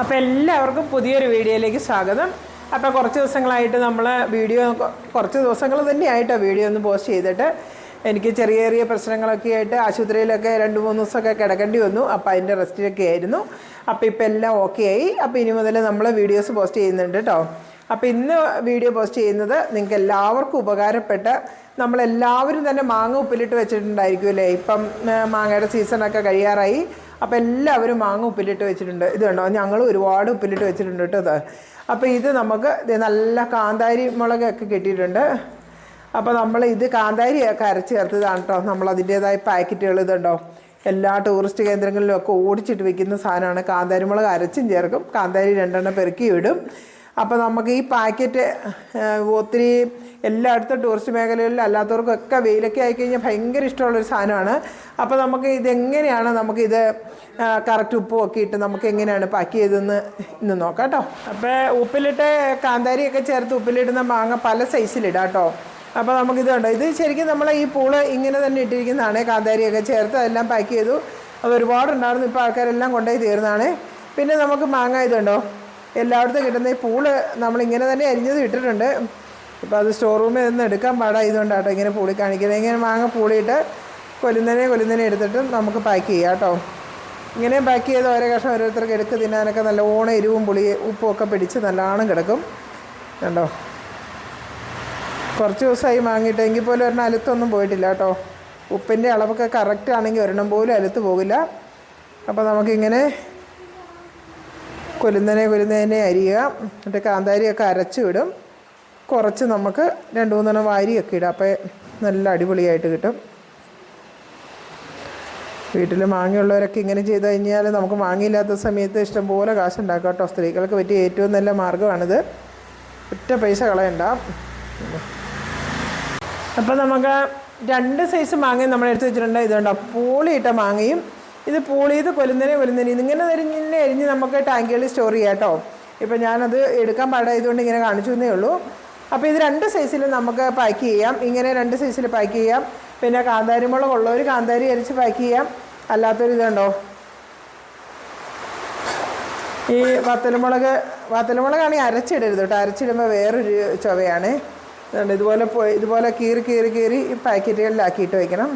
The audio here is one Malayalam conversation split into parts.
അപ്പോൾ എല്ലാവർക്കും പുതിയൊരു വീഡിയോയിലേക്ക് സ്വാഗതം. അപ്പോൾ കുറച്ച് ദിവസങ്ങളായിട്ട് നമ്മൾ വീഡിയോ കുറച്ച് ദിവസങ്ങൾ തന്നെയായിട്ടാണ് വീഡിയോ ഒന്ന് പോസ്റ്റ് ചെയ്തിട്ട്. എനിക്ക് ചെറിയ ചെറിയ പ്രശ്നങ്ങളൊക്കെ ആയിട്ട് ആശുപത്രിയിലൊക്കെ രണ്ട് മൂന്ന് ദിവസമൊക്കെ കിടക്കേണ്ടി വന്നു. അപ്പോൾ അതിന്റെ റെസ്റ്റിലൊക്കെ ആയിരുന്നു. അപ്പോൾ ഇപ്പോൾ എല്ലാം ഓക്കെ ആയി. അപ്പോൾ ഇനി മുതൽ നമ്മൾ വീഡിയോസ് പോസ്റ്റ് ചെയ്യുന്നുണ്ട് കേട്ടോ അപ്പോൾ ഇന്ന് വീഡിയോ പോസ്റ്റ് ചെയ്യുന്നത് നിങ്ങൾക്ക് എല്ലാവർക്കും ഉപകാരപ്പെട്ട് നമ്മളെല്ലാവരും തന്നെ മാങ്ങ ഉപ്പിലിട്ട് വെച്ചിട്ടുണ്ടായിരിക്കും അല്ലേ? ഇപ്പം മാങ്ങയുടെ സീസണൊക്കെ കഴിയാറായി. അപ്പോൾ എല്ലാവരും മാങ്ങ ഉപ്പിലിട്ട് വെച്ചിട്ടുണ്ട്. ഇത് കണ്ടോ? ഞങ്ങൾ ഒരുപാട് ഉപ്പിലിട്ട് വെച്ചിട്ടുണ്ട് കേട്ടോ ഇത്. അപ്പോൾ ഇത് നമുക്ക് നല്ല കാന്താരി മുളകൊക്കെ കിട്ടിയിട്ടുണ്ട്. അപ്പോൾ നമ്മൾ ഇത് കാന്താരിയൊക്കെ അരച്ച് ചേർത്തതാണ് കേട്ടോ. നമ്മൾ അതിന്റേതായ പാക്കറ്റുകൾ ഇതുണ്ടോ എല്ലാ ടൂറിസ്റ്റ് കേന്ദ്രങ്ങളിലും ഒക്കെ ഓടിച്ചിട്ട് വെക്കുന്ന സാധനമാണ്. കാന്താരി മുളക് അരച്ചും ചേർക്കും. കാന്താരി രണ്ടെണ്ണം പെറുക്കി വിടും അപ്പോൾ നമുക്ക് ഈ പാക്കറ്റ് ഒത്തിരി എല്ലായിടത്തും ടൂറിസ്റ്റ് മേഖലകളിൽ അല്ലാത്തവർക്കൊക്കെ വെയിലൊക്കെ ആയിക്കഴിഞ്ഞാൽ ഭയങ്കര ഇഷ്ടമുള്ളൊരു സാധനമാണ്. അപ്പോൾ നമുക്ക് ഇതെങ്ങനെയാണ് നമുക്കിത് കറക്റ്റ് ഉപ്പും ഒക്കെ ഇട്ട് നമുക്ക് എങ്ങനെയാണ് പാക്ക് ചെയ്തതെന്ന് ഇന്ന് നോക്കാം കേട്ടോ അപ്പോൾ ഉപ്പിലിട്ട് കാന്താരിയൊക്കെ ചേർത്ത് ഉപ്പിലിടുന്ന മാങ്ങ പല സൈസിലിടാം കേട്ടോ. അപ്പോൾ നമുക്കിത് കണ്ടോ? ഇത് ശരിക്കും നമ്മൾ ഈ പൂൾ ഇങ്ങനെ തന്നെ ഇട്ടിരിക്കുന്നതാണ്. കാന്താരിയൊക്കെ ചേർത്ത് അതെല്ലാം പാക്ക് ചെയ്തു. അത് ഒരുപാടുണ്ടായിരുന്നു. ഇപ്പോൾ ആൾക്കാരെല്ലാം കൊണ്ടുപോയി തീർന്നതാണ്. പിന്നെ നമുക്ക് മാങ്ങ ഇതുണ്ടോ എല്ലായിടത്തും കിട്ടുന്ന ഈ പൂൾ നമ്മളിങ്ങനെ തന്നെ അരിഞ്ഞത് ഇട്ടിട്ടുണ്ട്. ഇപ്പോൾ അത് സ്റ്റോർ റൂമിൽ നിന്ന് എടുക്കാൻ പാടായതുകൊണ്ടാട്ടോ ഇങ്ങനെ പൂളി കാണിക്കുന്നത്. ഇങ്ങനെ മാങ്ങ പൂളിയിട്ട് കൊല്ലുന്നതിനെ കൊല്ലുന്നതിനെ എടുത്തിട്ട് നമുക്ക് പാക്ക് ചെയ്യാം കേട്ടോ. ഇങ്ങനെ പാക്ക് ചെയ്ത് ഓരോ കഷ്ണം ഓരോരുത്തർക്ക് എടുക്ക് തിന്നാനൊക്കെ നല്ല ഓണ എരിവും പുളി ഉപ്പും ഒക്കെ പിടിച്ച് നല്ലോണം കിടക്കും. കണ്ടോ? കുറച്ച് ദിവസമായി വാങ്ങിയിട്ടെങ്കിൽ പോലും ഒരെണ്ണം അലുത്തൊന്നും പോയിട്ടില്ല കേട്ടോ. ഉപ്പിന്റെ അളവൊക്കെ കറക്റ്റ് ആണെങ്കിൽ ഒരെണ്ണം പോലും അലുത്ത് പോകില്ല. അപ്പോൾ നമുക്കിങ്ങനെ കൊലുന്നനെ കൊലുന്നതിനെ അരിയുക. എന്നിട്ട് കാന്താരിയൊക്കെ അരച്ച് വിടും കുറച്ച് നമുക്ക് രണ്ട് മൂന്നെണ്ണം വാരിയൊക്കെ ഇടാം. അപ്പോൾ നല്ല അടിപൊളിയായിട്ട് കിട്ടും. വീട്ടിൽ മാങ്ങയുള്ളവരൊക്കെ ഇങ്ങനെ ചെയ്ത് കഴിഞ്ഞാൽ നമുക്ക് മാങ്ങയില്ലാത്ത സമയത്ത് ഇഷ്ടംപോലെ കാശുണ്ടാക്കാം കേട്ടോ. സ്ത്രീകൾക്ക് പറ്റിയ ഏറ്റവും നല്ല മാർഗമാണിത്. ഒറ്റ പൈസ കളയണ്ട. അപ്പോൾ നമുക്ക് രണ്ട് സൈസ് മാങ്ങയും നമ്മളെടുത്ത് വെച്ചിട്ടുണ്ട്. ഇതുണ്ടോ? പൂളിയിട്ട മാങ്ങയും ഇത് പൂളിയത് കൊലുന്നനെ കൊലുന്നനെ. ഇതിങ്ങനെ എരിഞ്ഞിനെ അരിഞ്ഞ് നമുക്ക് ടാങ്കുകളിൽ സ്റ്റോർ ചെയ്യാം കേട്ടോ. ഇപ്പോൾ ഞാനത് എടുക്കാൻ പാടായതുകൊണ്ട് ഇങ്ങനെ കാണിച്ചു എന്നേ ഉള്ളൂ. അപ്പോൾ ഇത് രണ്ട് സൈസിൽ നമുക്ക് പാക്ക് ചെയ്യാം. ഇങ്ങനെ രണ്ട് സൈസിൽ പാക്ക് ചെയ്യാം. പിന്നെ കാന്താരി മുളക് ഉള്ളവർ കാന്താരി അരിച്ച് പാക്ക് ചെയ്യാം. അല്ലാത്തൊരു ഇതുണ്ടോ? ഈ വത്തലുമുളക് വത്തലുമുളകാണെങ്കിൽ അരച്ചിടരുത് കേട്ടോ. അരച്ചിടുമ്പോൾ വേറൊരു ചുവയാണ്. ഇതുപോലെ ഇതുപോലെ കീറി കീറി കീറി ഈ പാക്കറ്റുകളിലാക്കിയിട്ട് വയ്ക്കണം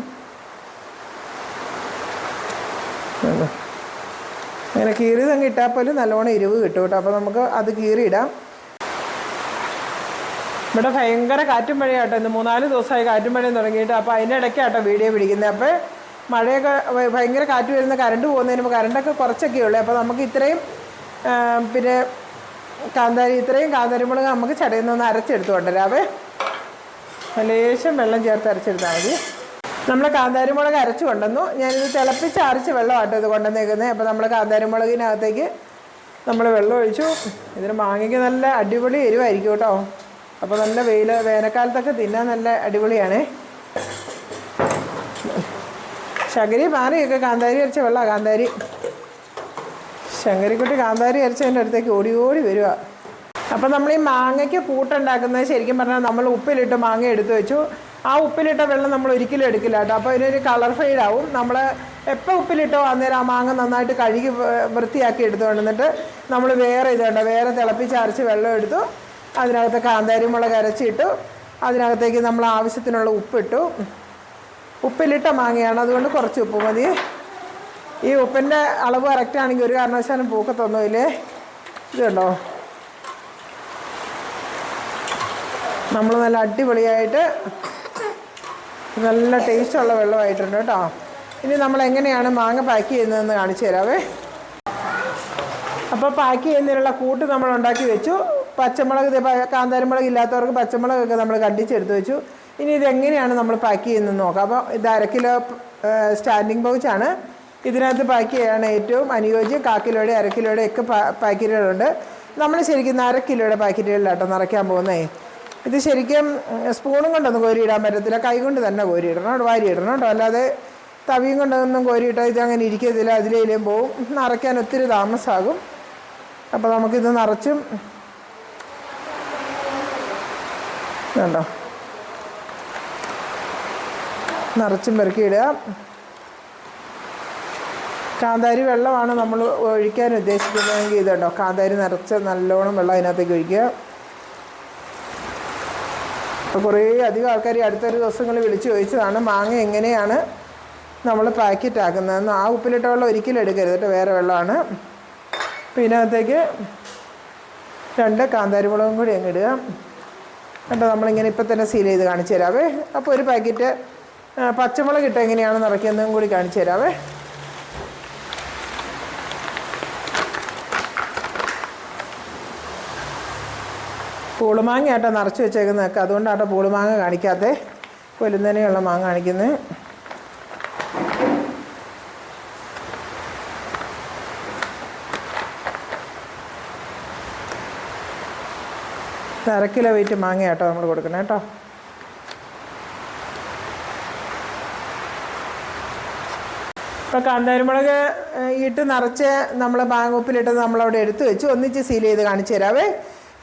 അങ്ങനെ കീറി തങ്ങ് ഇട്ടാൽ പോലും നല്ലോണം എരിവ് കിട്ടും കേട്ടോ. അപ്പോൾ നമുക്ക് അത് കീറിയിടാം. ഇവിടെ ഭയങ്കര കാറ്റും മഴയാട്ടോ ഇന്ന് മൂന്നാൽ ദിവസമായി കാറ്റും മഴയും തുടങ്ങിയിട്ട് അപ്പോൾ അതിന്റെ ഇടയ്ക്കാട്ടോ വീഡിയോ പിടിക്കുന്നത്. അപ്പോൾ മഴയൊക്കെ ഭയങ്കര കാറ്റ് വരുന്ന കറണ്ട് പോകുന്നതിന് മുമ്പ് കറണ്ടൊക്കെ കുറച്ചൊക്കെ ഉള്ളൂ. അപ്പോൾ നമുക്ക് ഇത്രയും പിന്നെ കാന്താരി ഇത്രയും കാന്താരി മുളക് നമുക്ക് ചടയിൽ നിന്ന് അരച്ചെടുത്ത് കൊണ്ടുവരാവേ. ലേശം വെള്ളം ചേർത്ത് അരച്ചെടുത്താൽ മതി. നമ്മൾ കാന്താരിമുളക് അരച്ച് കൊണ്ടുവന്നു. ഞാനിത് തിളപ്പിച്ച് അരച്ച് വെള്ളമാട്ടോ ഇത് കൊണ്ടുവന്നേക്കുന്നത് അപ്പോൾ നമ്മൾ കാന്താരിമുളകിനകത്തേക്ക് നമ്മൾ വെള്ളം ഒഴിച്ചു. ഇതിന് മാങ്ങയ്ക്ക് നല്ല അടിപൊളി എരിവായിരിക്കും കേട്ടോ. അപ്പോൾ നല്ല വെയിൽ വേനൽക്കാലത്തൊക്കെ തിന്നാൻ നല്ല അടിപൊളിയാണ്. ശകരി മാറിയൊക്കെ കാന്താരി അരച്ച വെള്ളമാണ് കാന്താരി. ശങ്കരിക്കുട്ടി കാന്താരി അരച്ചതിന്റെ അടുത്തേക്ക് ഓടി ഓടി വരിക അപ്പോൾ നമ്മൾ ഈ മാങ്ങയ്ക്ക് കൂട്ടുണ്ടാക്കുന്നത് ശരിക്കും പറഞ്ഞാൽ നമ്മൾ ഉപ്പിലിട്ട് മാങ്ങ എടുത്തു വെച്ചു. ആ ഉപ്പിലിട്ട വെള്ളം നമ്മൾ ഒരിക്കലും എടുക്കില്ല കേട്ടോ. അപ്പോൾ ഇതിനൊരു കളർ ഫെയ്ഡ് ആവും. നമ്മൾ എപ്പോൾ ഉപ്പിലിട്ടോ അന്നേരം ആ മാങ്ങ നന്നായിട്ട് കഴുകി വൃത്തിയാക്കി എടുത്തു കൊണ്ടുവന്നിട്ട് നമ്മൾ വേറെ ഇതുണ്ട് വേറെ തിളപ്പിച്ച് അരച്ച് വെള്ളം എടുത്തു. അതിനകത്ത് കാന്താരി മുളക് അരച്ചിട്ടു. അതിനകത്തേക്ക് നമ്മൾ ആവശ്യത്തിനുള്ള ഉപ്പിട്ടു. ഉപ്പിലിട്ട മാങ്ങയാണ്. അതുകൊണ്ട് കുറച്ച് ഉപ്പ് മതി. ഈ ഉപ്പിന്റെ അളവ് കറക്റ്റാണെങ്കിൽ ഒരു കാരണവശാലും പൂക്കത്തൊന്നുമില്ലേ ഇല്ലേ. കണ്ടോ? നമ്മൾ നല്ല അടിപൊളിയായിട്ട് നല്ല ടേസ്റ്റുള്ള വെള്ളമായിട്ടുണ്ട് കേട്ടോ. ഇനി നമ്മൾ എങ്ങനെയാണ് മാങ്ങ പാക്ക് ചെയ്യുന്നതെന്ന് കാണിച്ചു തരാവേ. അപ്പോൾ പാക്ക് ചെയ്യുന്നതിനുള്ള കൂട്ട് നമ്മൾ ഉണ്ടാക്കി വെച്ചു. പച്ചമുളക് കാന്താരിമുളക് ഇല്ലാത്തവർക്ക് പച്ചമുളകൊക്കെ നമ്മൾ കണ്ടിച്ചെടുത്ത് വെച്ചു. ഇനി ഇതെങ്ങനെയാണ് നമ്മൾ പാക്ക് ചെയ്യുന്നതെന്ന് നോക്കാം. അപ്പോൾ ഇത് അര കിലോ സ്റ്റാൻഡിങ് പൗച്ചാണ് ഇതിനകത്ത് പാക്ക് ചെയ്യാണ് ഏറ്റവും അനുയോജ്യം. കാക്കിലോടെ അര കിലോയുടെ ഒക്കെ പാക്കറ്റുകളുണ്ട് നമ്മൾ ശരിക്കും അര കിലോയുടെ പാക്കറ്റുകളിലാട്ടോ നിറയ്ക്കാൻ പോകുന്നേ. ഇത് ശരിക്കും സ്പൂണും കൊണ്ടൊന്നും കോരിയിടാൻ പറ്റത്തില്ല. കൈ കൊണ്ട് തന്നെ കോരിയിടണം കേട്ടോ വാരി ഇടണം കേട്ടോ. അല്ലാതെ തവിയും കൊണ്ടൊന്നും കോരിയിട്ടാൽ അങ്ങനെ ഇരിക്കത്തില്ല അതിലേലും പോവും. നിറയ്ക്കാൻ ഒത്തിരി താമസമാകും അപ്പോൾ നമുക്കിത് നിറച്ചും കണ്ടോ? നിറച്ചും പെറുക്കിയിടുക. കാന്താരി വെള്ളമാണ് നമ്മൾ ഒഴിക്കാൻ ഉദ്ദേശിക്കുന്നതെങ്കിൽ ഇതുണ്ടോ? കാന്താരി നിറച്ച് നല്ലോണം വെള്ളം അതിനകത്തേക്ക് ഒഴിക്കുക. അപ്പോൾ കുറേ അധികം ആൾക്കാർ അടുത്തൊരു ദിവസങ്ങളിൽ വിളിച്ച് ചോദിച്ചതാണ് മാങ്ങ എങ്ങനെയാണ് നമ്മൾ പാക്കറ്റ് ആക്കുന്നതെന്ന്. ആ ഉപ്പിലിട്ട വെള്ളം ഒരിക്കലും എടുക്കരുത് കേട്ടോ വേറെ വെള്ളമാണ്. പിന്നെ അകത്തേക്ക് രണ്ട് കാന്താരി മുളകും കൂടി അങ്ങ് ഇടുക. എന്നിട്ട് നമ്മളിങ്ങനെ ഇപ്പം തന്നെ സീൽ ചെയ്ത് കാണിച്ചു തരാവേ. അപ്പോൾ ഒരു പാക്കറ്റ് പച്ചമുളക് ഇട്ട് എങ്ങനെയാണ് നിറയ്ക്കുന്നതും കൂടി കാണിച്ചു തരാവേ. പൂളുമാങ്ങ ആട്ടോ നിറച്ച് വെച്ചേക്കുന്നതൊക്കെ. അതുകൊണ്ടാട്ടോ പൂളുമാങ്ങ കാണിക്കാത്ത. കൊലുന്നനെയുള്ള മാങ്ങ കാണിക്കുന്നത് അര കിലോ വെയിറ്റ് മാങ്ങ കേട്ടോ നമ്മൾ കൊടുക്കണം കേട്ടോ. ഇപ്പോൾ കാന്താരിമുളക് ഇട്ട് നിറച്ച് നമ്മൾ മാങ്ങ ഉപ്പിലിട്ട് നമ്മളവിടെ എടുത്തു വെച്ച്. ഒന്നിച്ച് സീൽ ചെയ്ത് കാണിച്ചു തരാവേ.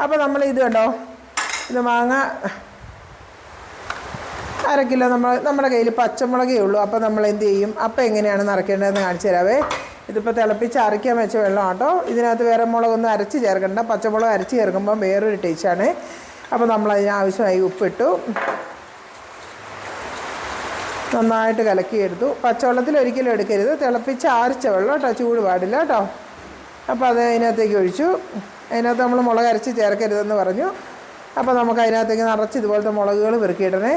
അപ്പോൾ നമ്മൾ ഇത് കണ്ടോ? ഇത് മാങ്ങ. അര കിലോ നമ്മൾ നമ്മുടെ കയ്യിൽ പച്ചമുളകേ ഉള്ളൂ. അപ്പോൾ നമ്മൾ എന്ത് ചെയ്യും? അപ്പം എങ്ങനെയാണ് നിറയ്ക്കേണ്ടതെന്ന് കാണിച്ചു തരാവേ. ഇതിപ്പോൾ തിളപ്പിച്ച് അരയ്ക്കാൻ വെച്ച വെള്ളം കേട്ടോ ഇതിനകത്ത് വേറെ മുളകൊന്നും അരച്ച് ചേർക്കണ്ട. പച്ചമുളക് അരച്ച് ചേർക്കുമ്പോൾ വേറൊരു ടേസ്റ്റാണ് അപ്പോൾ നമ്മൾ അതിന് ആവശ്യമായി ഉപ്പിട്ടു. നന്നായിട്ട് കലക്കിയെടുത്തു. പച്ചവെള്ളത്തിൽ ഒരിക്കലും എടുക്കരുത്. തിളപ്പിച്ച് ആരിച്ച വെള്ളം കേട്ടോ. ചൂട് പാടില്ല കേട്ടോ. അപ്പോൾ അത് അതിനകത്തേക്ക് ഒഴിച്ചു. അതിനകത്ത് നമ്മൾ മുളക് അരച്ച് ചേർക്കരുതെന്ന് പറഞ്ഞു. അപ്പോൾ നമുക്ക് അതിനകത്തേക്ക് നിറച്ച് ഇതുപോലത്തെ മുളകുകൾ പെറുക്കിയിടണേ.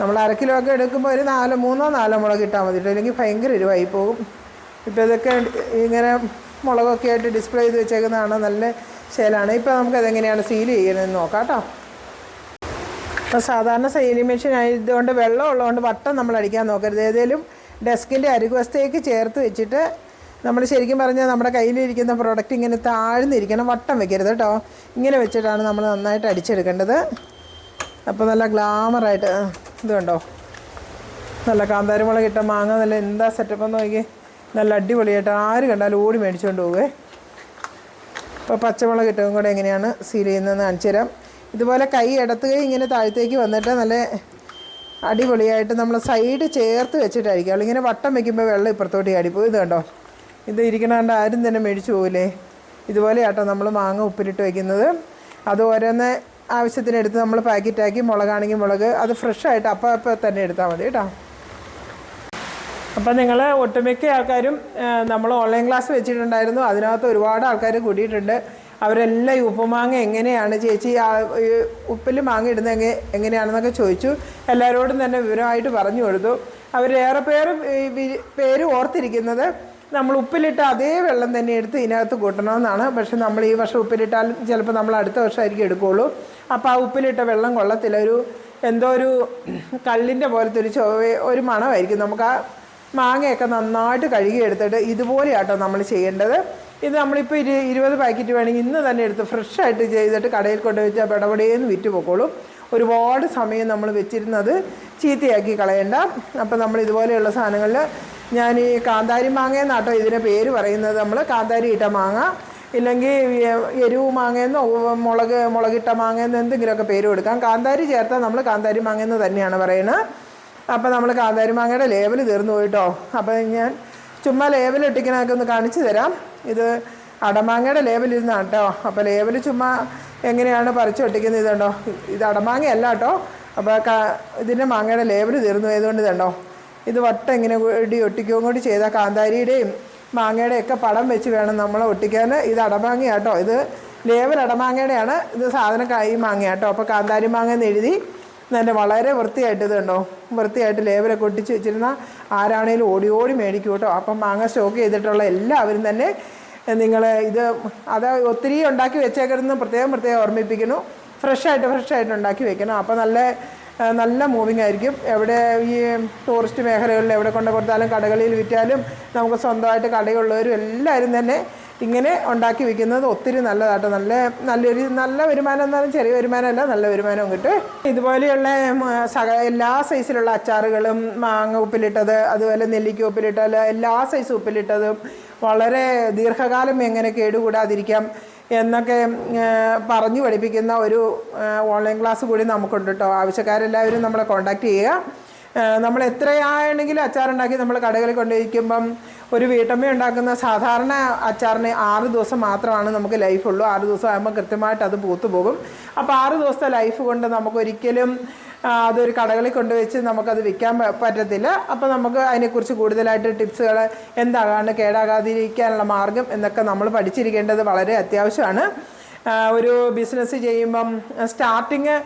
നമ്മൾ അര കിലോ ഒക്കെ എടുക്കുമ്പോൾ ഒരു നാല് മൂന്നോ നാലോ മുളക് ഇട്ടാൽ മതി അല്ലെങ്കിൽ ഭയങ്കര എരിവായി പോകും. ഇപ്പോൾ ഇതൊക്കെ ഇങ്ങനെ മുളകൊക്കെ ആയിട്ട് ഡിസ്പ്ലേ ചെയ്ത് വെച്ചേക്കുന്നതാണ് നല്ല ശേലാണ്. ഇപ്പോൾ നമുക്ക് അതെങ്ങനെയാണ് സീൽ ചെയ്യണമെന്ന് നോക്കാം കേട്ടോ. അപ്പോൾ സാധാരണ സെയിലിംഗ് മെഷീൻ ആയതുകൊണ്ട് വെള്ളം ഉള്ളതുകൊണ്ട് വട്ടം നമ്മൾ അടിക്കാൻ നോക്കരുത്. ഏതെങ്കിലും ഡെസ്കിന്റെ അരികുവശത്തേക്ക് ചേർത്ത് വെച്ചിട്ട് നമ്മൾ ശരിക്കും പറഞ്ഞാൽ നമ്മുടെ കയ്യിലിരിക്കുന്ന പ്രോഡക്റ്റ് ഇങ്ങനെ താഴ്ന്നിരിക്കണം വട്ടം വെക്കരുത് കേട്ടോ. ഇങ്ങനെ വെച്ചിട്ടാണ് നമ്മൾ നന്നായിട്ട് അടിച്ചെടുക്കേണ്ടത്. അപ്പോൾ നല്ല ഗ്ലാമറായിട്ട് ഇത് കണ്ടോ? നല്ല കാന്താരിമുളക് ഇട്ട മാങ്ങ നല്ല എന്താ സെറ്റപ്പ് എന്ന് നോക്കി നല്ല അടിപൊളിയായിട്ട് ആര് കണ്ടാലും ഓടി മേടിച്ചുകൊണ്ട് പോവേ. അപ്പോൾ പച്ചമുളക് ഇട്ടതും കൂടെ എങ്ങനെയാണ് സീൽ ചെയ്യുന്നതെന്ന് കാണിച്ചു തരാം. ഇതുപോലെ കൈ ഇടത്ത് കൈ ഇങ്ങനെ താഴത്തേക്ക് വന്നിട്ട് നല്ല അടിപൊളിയായിട്ട് നമ്മൾ സൈഡ് ചേർത്ത് വെച്ചിട്ടായിരിക്കും. അവളിങ്ങനെ വട്ടം വെക്കുമ്പോൾ വെള്ളം ഇപ്പുറത്തോട്ട് ചാടിപ്പോയി ഇത് കണ്ടോ? ഇത് ഇരിക്കണാണ്ട് ആരും തന്നെ മേടിച്ചു പോകില്ലേ ഇതുപോലെ ആട്ടോ നമ്മൾ മാങ്ങ ഉപ്പിലിട്ട് വയ്ക്കുന്നത് അത് ഓരോന്ന് ആവശ്യത്തിന് എടുത്ത് നമ്മൾ പാക്കറ്റാക്കി മുളകാണെങ്കിൽ മുളക് അത് ഫ്രഷായിട്ട് അപ്പം അപ്പം തന്നെ എടുത്താൽ മതി കേട്ടോ. അപ്പം നിങ്ങൾ ഒട്ടുമിക്ക ആൾക്കാരും നമ്മൾ ഓൺലൈൻ ക്ലാസ് വെച്ചിട്ടുണ്ടായിരുന്നു. അതിനകത്ത് ഒരുപാട് ആൾക്കാർ കൂടിയിട്ടുണ്ട്. അവരെല്ലാം ഈ ഉപ്പുമാങ്ങ എങ്ങനെയാണ് ചേച്ചി ആ ഉപ്പിൽ മാങ്ങ ഇടുന്നത് എങ്ങനെ എങ്ങനെയാണെന്നൊക്കെ ചോദിച്ചു. എല്ലാവരോടും തന്നെ വിവരമായിട്ട് പറഞ്ഞു കൊടുത്തു. അവരേറെ പേര് പേര് ഓർത്തിരിക്കുന്നത് നമ്മൾ ഉപ്പിലിട്ട അതേ വെള്ളം തന്നെ എടുത്ത് ഇതിനകത്ത് കൂട്ടണമെന്നാണ്. പക്ഷെ നമ്മൾ ഈ വർഷം ഉപ്പിലിട്ടാൽ ചിലപ്പോൾ നമ്മൾ അടുത്ത വർഷമായിരിക്കും എടുക്കുകയുള്ളൂ. അപ്പോൾ ആ ഉപ്പിലിട്ട വെള്ളം കൊള്ളത്തില്ല. ഒരു എന്തോ ഒരു കള്ളിന്റെ പോലത്തെ ഒരു ചൊവ്വ ഒരു മണമായിരിക്കും. നമുക്ക് ആ മാങ്ങയൊക്കെ നന്നായിട്ട് കഴുകി എടുത്തിട്ട് ഇതുപോലെയാട്ടോ നമ്മൾ ചെയ്യേണ്ടത്. ഇത് നമ്മളിപ്പോൾ ഇരു ഇരുപത് പാക്കറ്റ് വേണമെങ്കിൽ ഇന്ന് തന്നെ എടുത്ത് ഫ്രഷായിട്ട് ചെയ്തിട്ട് കടയിൽ കൊണ്ട് വെച്ചാൽ പെടപടേന്ന് വിറ്റ് പൊക്കോളും ഒരുപാട് സമയം നമ്മൾ വെച്ചിരുന്നത് ചീത്തയാക്കി കളയണ്ട. അപ്പോൾ നമ്മൾ ഇതുപോലെയുള്ള സാധനങ്ങളിൽ ഞാൻ ഈ കാന്താരി മാങ്ങ എന്നാട്ടോ ഇതിന് പേര് പറയുന്നത്. നമ്മൾ കാന്താരി ഇട്ട മാങ്ങ ഇല്ലെങ്കിൽ എരിവ് മാങ്ങയെന്നോ മുളക് മുളകിട്ട മാങ്ങയെന്നോ എന്തെങ്കിലുമൊക്കെ പേര് കൊടുക്കാം. കാന്താരി ചേർത്താൽ നമ്മൾ കാന്താരി മാങ്ങയെന്ന് തന്നെയാണ് പറയുന്നത് അപ്പോൾ നമ്മൾ കാന്താരി മാങ്ങയുടെ ലേബൽ തീർന്നു പോയിട്ടോ. അപ്പോൾ ഞാൻ ചുമ്മാ ലേബൽ ഇട്ടിക്കണമൊക്കെ ഒന്ന് കാണിച്ചു തരാം. ഇത് അടമാങ്ങയുടെ ലേബൽ ഇരുന്നാണ് കേട്ടോ അപ്പോൾ ലേബൽ ചുമ്മാ എങ്ങനെയാണ് പറിച്ചു ഒട്ടിക്കുന്നത് ഇതുണ്ടോ? ഇത് അടമാങ്ങയല്ല കേട്ടോ. അപ്പോൾ ഇതിന്റെ മാങ്ങയുടെ ലേബൽ തീർന്നു പോയതുകൊണ്ട് ഇതുണ്ടോ? ഇത് വട്ടം ഇങ്ങനെ ഇടി ഒട്ടിക്കുകയും കൂടി ചെയ്താൽ കാന്താരിയുടെയും മാങ്ങയുടെയും ഒക്കെ പടം വെച്ച് വേണം നമ്മൾ ഒട്ടിക്കാൻ. ഇത് അടമാങ്ങയാട്ടോ ഇത് ലേവൽ അടമാങ്ങയുടെയാണ്. ഇത് സാധനം കായി മാങ്ങയാട്ടോ അപ്പോൾ കാന്താരി മാങ്ങ എന്ന് എഴുതി. നല്ല വളരെ വൃത്തിയായിട്ട് ഇത് കണ്ടോ? വൃത്തിയായിട്ട് ലേബലൊക്കെ ഒട്ടിച്ച് വെച്ചിരുന്ന ആരാണേലും ഓടി ഓടി മേടിക്കും കേട്ടോ. അപ്പം മാങ്ങ സ്റ്റോക്ക് ചെയ്തിട്ടുള്ള എല്ലാവരും തന്നെ നിങ്ങൾ ഇത് അത് ഒത്തിരി ഉണ്ടാക്കി വെച്ചേക്കരുതെന്ന് പ്രത്യേകം പ്രത്യേകം ഓർമ്മിപ്പിക്കുന്നു. ഫ്രഷായിട്ട് ഫ്രഷായിട്ട് ഉണ്ടാക്കി വെക്കണം. അപ്പോൾ നല്ല നല്ല മൂവിങ് ആയിരിക്കും. എവിടെ ഈ ടൂറിസ്റ്റ് മേഖലകളിൽ എവിടെ കൊണ്ട് കൊടുത്താലും കടകളിൽ വിറ്റാലും നമുക്ക് സ്വന്തമായിട്ട് കടയുള്ളവരും എല്ലാവരും തന്നെ ഇങ്ങനെ ഉണ്ടാക്കി വിൽക്കുന്നത് ഒത്തിരി നല്ലതാട്ടോ. നല്ല നല്ലൊരു നല്ല വരുമാനം എന്നാലും ചെറിയ വരുമാനമല്ല നല്ല വരുമാനവും കിട്ടും. ഇതുപോലെയുള്ള സഹ എല്ലാ സൈസിലുള്ള അച്ചാറുകളും മാങ്ങ ഉപ്പിലിട്ടത് അതുപോലെ നെല്ലിക്ക ഉപ്പിലിട്ടത് എല്ലാ സൈസ് ഉപ്പിലിട്ടതും വളരെ ദീർഘകാലം എങ്ങനെ കേടുകൂടാതിരിക്കാം. എന്നൊക്കെ പറഞ്ഞു പഠിപ്പിക്കുന്ന ഒരു ഓൺലൈൻ ക്ലാസ് കൂടി നമുക്കുണ്ട് കേട്ടോ ആവശ്യക്കാരെല്ലാവരും നമ്മളെ കോൺടാക്റ്റ് ചെയ്യുക. നമ്മൾ എത്രയാണെങ്കിലും അച്ചാറുണ്ടാക്കി നമ്മൾ കടകളിൽ കൊണ്ടുപോയിക്കുമ്പം ഒരു വീട്ടമ്മ ഉണ്ടാക്കുന്ന സാധാരണ അച്ചാറിന് ആറ് ദിവസം മാത്രമാണ് നമുക്ക് ലൈഫ് ഉള്ളൂ. ആറ് ദിവസം ആകുമ്പോൾ കൃത്യമായിട്ട് അത് പൂത്തു പോകും. അപ്പോൾ ആറ് ദിവസത്തെ ലൈഫ് കൊണ്ട് നമുക്കൊരിക്കലും അതൊരു കടകളിൽ കൊണ്ടുവച്ച് നമുക്കത് വിൽക്കാൻ പറ്റത്തില്ല. അപ്പോൾ നമുക്ക് അതിനെക്കുറിച്ച് കൂടുതലായിട്ട് ടിപ്സുകൾ എന്താകാണ് കേടാകാതിരിക്കാനുള്ള മാർഗം എന്നൊക്കെ നമ്മൾ പഠിച്ചിരിക്കേണ്ടത് വളരെ അത്യാവശ്യമാണ്. ഒരു ബിസിനസ് ചെയ്യുമ്പം സ്റ്റാർട്ടിങ്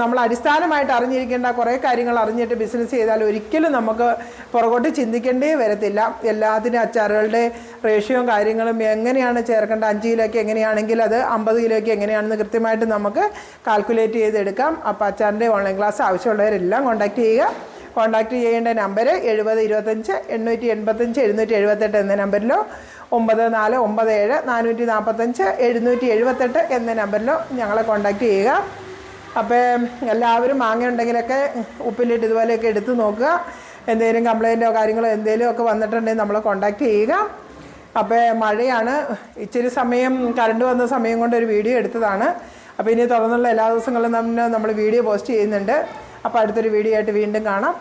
നമ്മൾ അടിസ്ഥാനമായിട്ട് അറിഞ്ഞിരിക്കേണ്ട കുറേ കാര്യങ്ങൾ അറിഞ്ഞിട്ട് ബിസിനസ് ചെയ്താൽ ഒരിക്കലും നമുക്ക് പുറകോട്ട് ചിന്തിക്കേണ്ടേ വരത്തില്ല. എല്ലാത്തിനും അച്ചാറുകളുടെ റേഷ്യോ കാര്യങ്ങളും എങ്ങനെയാണ് ചേർക്കേണ്ട അഞ്ച് കിലോയ്ക്ക് എങ്ങനെയാണെങ്കിൽ അത് അമ്പത് കിലോയ്ക്ക് എങ്ങനെയാണെന്ന് കൃത്യമായിട്ട് നമുക്ക് കാൽക്കുലേറ്റ് ചെയ്തെടുക്കാം. അപ്പോൾ അച്ചാറിന്റെ ഓൺലൈൻ ക്ലാസ് ആവശ്യമുള്ളവരെല്ലാം കോൺടാക്റ്റ് ചെയ്യുക. കോൺടാക്റ്റ് ചെയ്യേണ്ട നമ്പർ എഴുപത് ഇരുപത്തഞ്ച് എണ്ണൂറ്റി എൺപത്തഞ്ച് എഴുന്നൂറ്റി എഴുപത്തെട്ട് എന്ന നമ്പറിലോ ഒമ്പത് നാല് ഒമ്പത് ഏഴ് നാനൂറ്റി നാൽപ്പത്തഞ്ച് എഴുന്നൂറ്റി എഴുപത്തെട്ട് എന്ന നമ്പറിലോ ഞങ്ങളെ കോൺടാക്റ്റ് ചെയ്യുക. അപ്പോൾ എല്ലാവരും മാങ്ങ ഉണ്ടെങ്കിലൊക്കെ ഉപ്പിലിട്ട് ഇതുപോലെയൊക്കെ എടുത്ത് നോക്കുക. എന്തെങ്കിലും കംപ്ലൈന്റോ കാര്യങ്ങളോ എന്തെങ്കിലും ഒക്കെ വന്നിട്ടുണ്ടെങ്കിൽ നമ്മളെ കോൺടാക്റ്റ് ചെയ്യുക. അപ്പോൾ മഴയാണ്. ഇച്ചിരി സമയം കറണ്ട് വന്ന സമയം കൊണ്ട് ഒരു വീഡിയോ എടുത്തതാണ്. അപ്പോൾ ഇനി തുറന്നുള്ള എല്ലാ ദിവസങ്ങളും നമ്മൾ നമ്മൾ വീഡിയോ പോസ്റ്റ് ചെയ്യുന്നുണ്ട്. അപ്പോൾ അടുത്തൊരു വീഡിയോ ആയിട്ട് വീണ്ടും കാണാം.